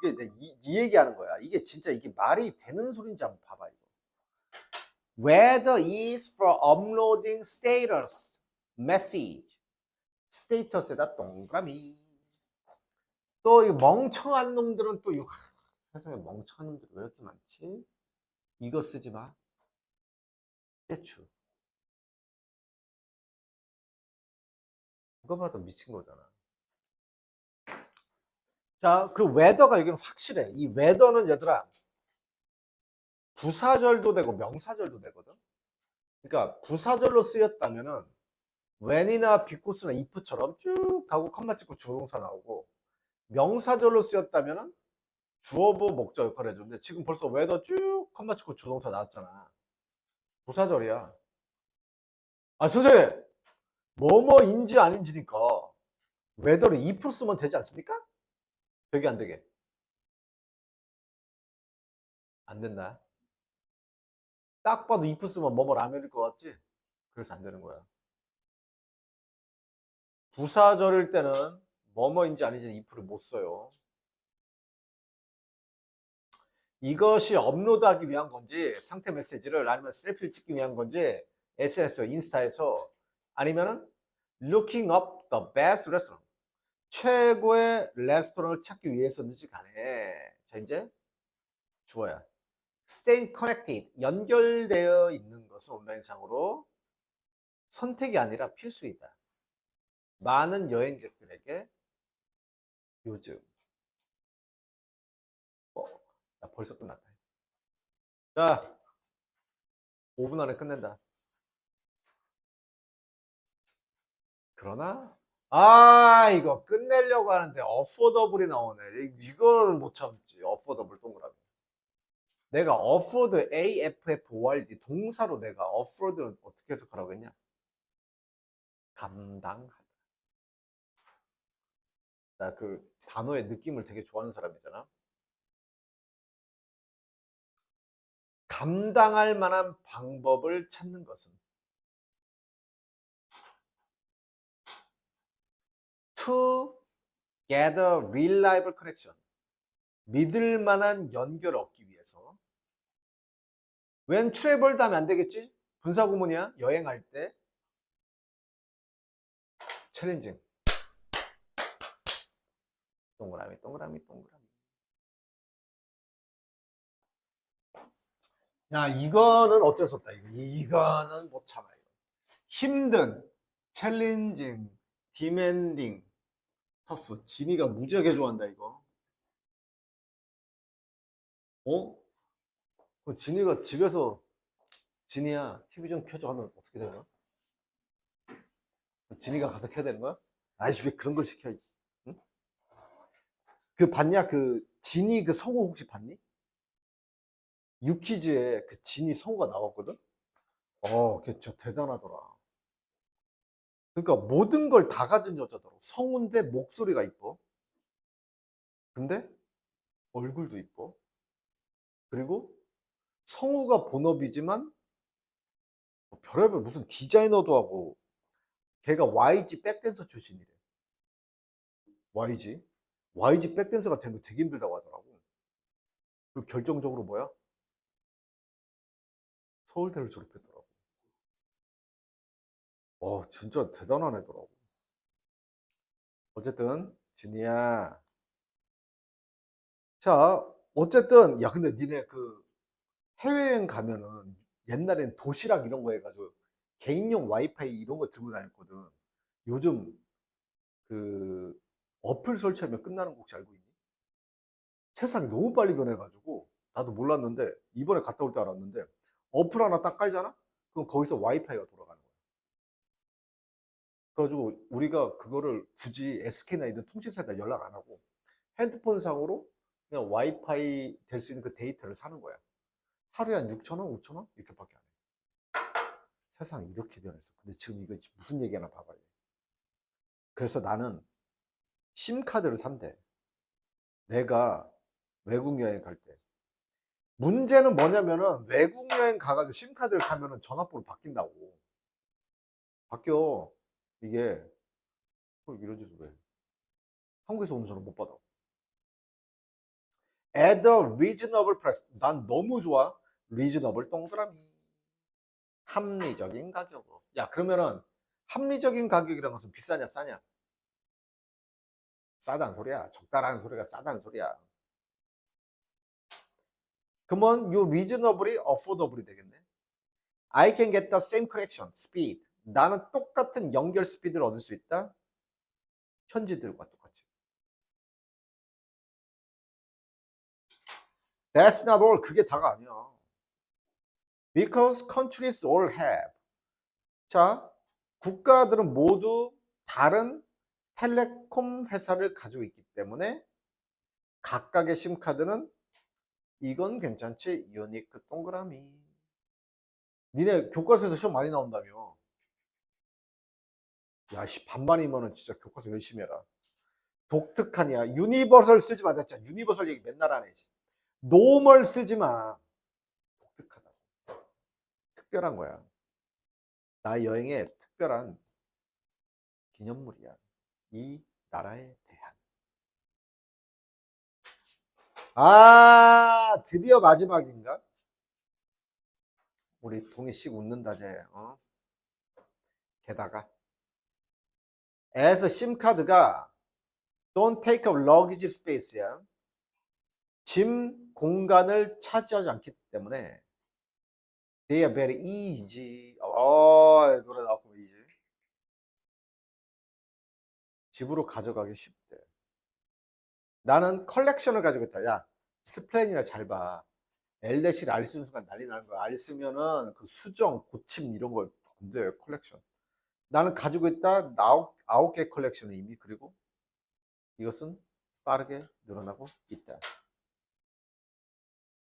그게 내 이, 이 얘기하는 거야. 이게 진짜 이게 말이 되는 소리인지 한번 봐봐 이거. Whether is for uploading status message. 스테이터스에다 동그라미. 또 이 멍청한 놈들은 또 이거 하, 세상에 멍청한 놈들 왜 이렇게 많지? 이거 쓰지 마. 대추. 누가 봐도 미친 거잖아. 자, 그리고 웨더가 여기는 확실해. 이 웨더는 얘들아, 부사절도 되고 명사절도 되거든. 그러니까 부사절로 쓰였다면은 when이나 because,나 if처럼 쭉 가고 컴마 찍고 주동사 나오고 명사절로 쓰였다면은 주어부 목적 역할을 해주는데 지금 벌써 whether 쭉 컴마 찍고 주동사 나왔잖아. 부사절이야. 아, 선생님! 뭐뭐인지 아닌지니까 whether를 if 쓰면 되지 않습니까? 되게 안 되게? 안 된다. 딱 봐도 if 쓰면 뭐뭐 라면일 것 같지? 그래서 안 되는 거야. 부사절일 때는 뭐뭐인지 아닌지 if를 못 써요. 이것이 업로드하기 위한 건지 상태 메시지를 아니면 셀피를 찍기 위한 건지 SNS, 인스타에서 아니면은 looking up the best restaurant 최고의 레스토랑을 찾기 위해서든지 간에 자 이제 주어야 staying connected 연결되어 있는 것은 온라인상으로 선택이 아니라 필수이다. 많은 여행객들에게 요즘 어, 나 벌써 끝났다. 자, 5분 안에 끝낸다. 그러나 아 이거 끝내려고 하는데 어포더블이 나오네. 이- 이거는 못 참지. 어포더블 동그라미. 내가 어포드 A F F O R D 동사로 내가 어포드는 어떻게 해석하라고 했냐? 감당하다. 나 그 단어의 느낌을 되게 좋아하는 사람이잖아. 감당할 만한 방법을 찾는 것은 to gather reliable connection 믿을 만한 연결을 얻기 위해서. 웬 트래블 다음에 안 되겠지? 분사 구문이야? 여행할 때? 챌린징 동그라미 동그라미 동그라미. 야 이거는 어쩔 수 없다 이거. 이거는 못 참아 이거. 힘든 챌린징 디맨딩 터프 진이가 무지하게 좋아한다 이거 어? 그 진이가 집에서 진이야 TV 좀 켜줘 하면 어떻게 되나? 진이가 가서 켜야 되는 거야? 아이씨 왜 그런 걸 시켜 이씨. 응? 그 봤냐 그 진이 그 성우 혹시 봤니? 유키즈에 그 진이 성우가 나왔거든? 어, 걔 진짜 대단하더라. 그러니까 모든 걸 다 가진 여자더라. 성우인데 목소리가 이뻐. 근데 얼굴도 이뻐. 그리고 성우가 본업이지만 뭐 별의별 무슨 디자이너도 하고 걔가 YG 백댄서 출신이래. YG. YG 백댄서가 거 되게 힘들다고 하더라고. 그리고 결정적으로 뭐야? 서울대를 졸업했더라고. 와, 진짜 대단한 애더라고. 어쨌든, 진이야. 자, 어쨌든, 야, 근데 니네 그 해외여행 가면은 옛날엔 도시락 이런 거 해가지고 개인용 와이파이 이런 거 들고 다녔거든. 요즘 그 어플 설치하면 끝나는 거 혹시 알고 있니? 세상이 너무 빨리 변해가지고 나도 몰랐는데 이번에 갔다 올 때 알았는데 어플 하나 딱 깔잖아? 그럼 거기서 와이파이가 돌아가는 거야. 그래가지고 우리가 그거를 굳이 SK나 이런 통신사에다 연락 안 하고 핸드폰 상으로 그냥 와이파이 될 수 있는 그 데이터를 사는 거야. 하루에 한 6천원, 5천원? 이렇게밖에 안 해. 세상이 이렇게 변했어. 근데 지금 이거 무슨 얘기 하나 봐봐요. 그래서 나는 심카드를 산대. 내가 외국 여행 갈 때. 문제는 뭐냐면은 외국 여행 가가지고 심카드를 사면은 전화번호 바뀐다고. 바뀌어. 이게 어, 이런 짓을 왜? 해? 한국에서 오는 전화 못 받아. at a reasonable price. 난 너무 좋아. reasonable 동그라미. 합리적인 가격으로. 야, 그러면은 합리적인 가격이라는 것은 비싸냐, 싸냐? 싸다는 소리야. 적다라는 소리가 싸다는 소리야. 그러면 요 reasonable이 affordable이 되겠네. I can get the same correction, speed. 나는 똑같은 연결 스피드를 얻을 수 있다. 현지들과 똑같이. That's not all. 그게 다가 아니야. Because countries all have. 자, 국가들은 모두 다른 텔레콤 회사를 가지고 있기 때문에 각각의 심카드는 이건 괜찮지? 유니크 동그라미. 니네 교과서에서 시험 많이 나온다며. 야, 씨, 반반이면은 진짜 교과서 열심히 해라. 독특하냐? 유니버설 쓰지 마. 나 진짜 유니버설 얘기 맨날 하네. 씨. 노멀 쓰지 마. 독특하다. 특별한 거야. 나 여행의 특별한 기념물이야. 이 나라에 대한. 아, 드디어 마지막인가? 우리 동희씩 웃는다, 쟤. 어? 게다가. 에서 심카드가 don't take up luggage space야. 짐 공간을 차지하지 않기 때문에 they are very easy. 어, 노래 나왔고 easy. 집으로 가져가기 쉽대. 나는 컬렉션을 가지고 있다. 야, 스플랜이나 잘 봐. 엘데시를 알 쓰는 순간 난리 나는 거야. 알 쓰면은 그 수정, 고침 이런 거 안 돼. 컬렉션. 나는 가지고 있다. 아홉, 아홉 개 컬렉션을 이미 그리고 이것은 빠르게 늘어나고 있다.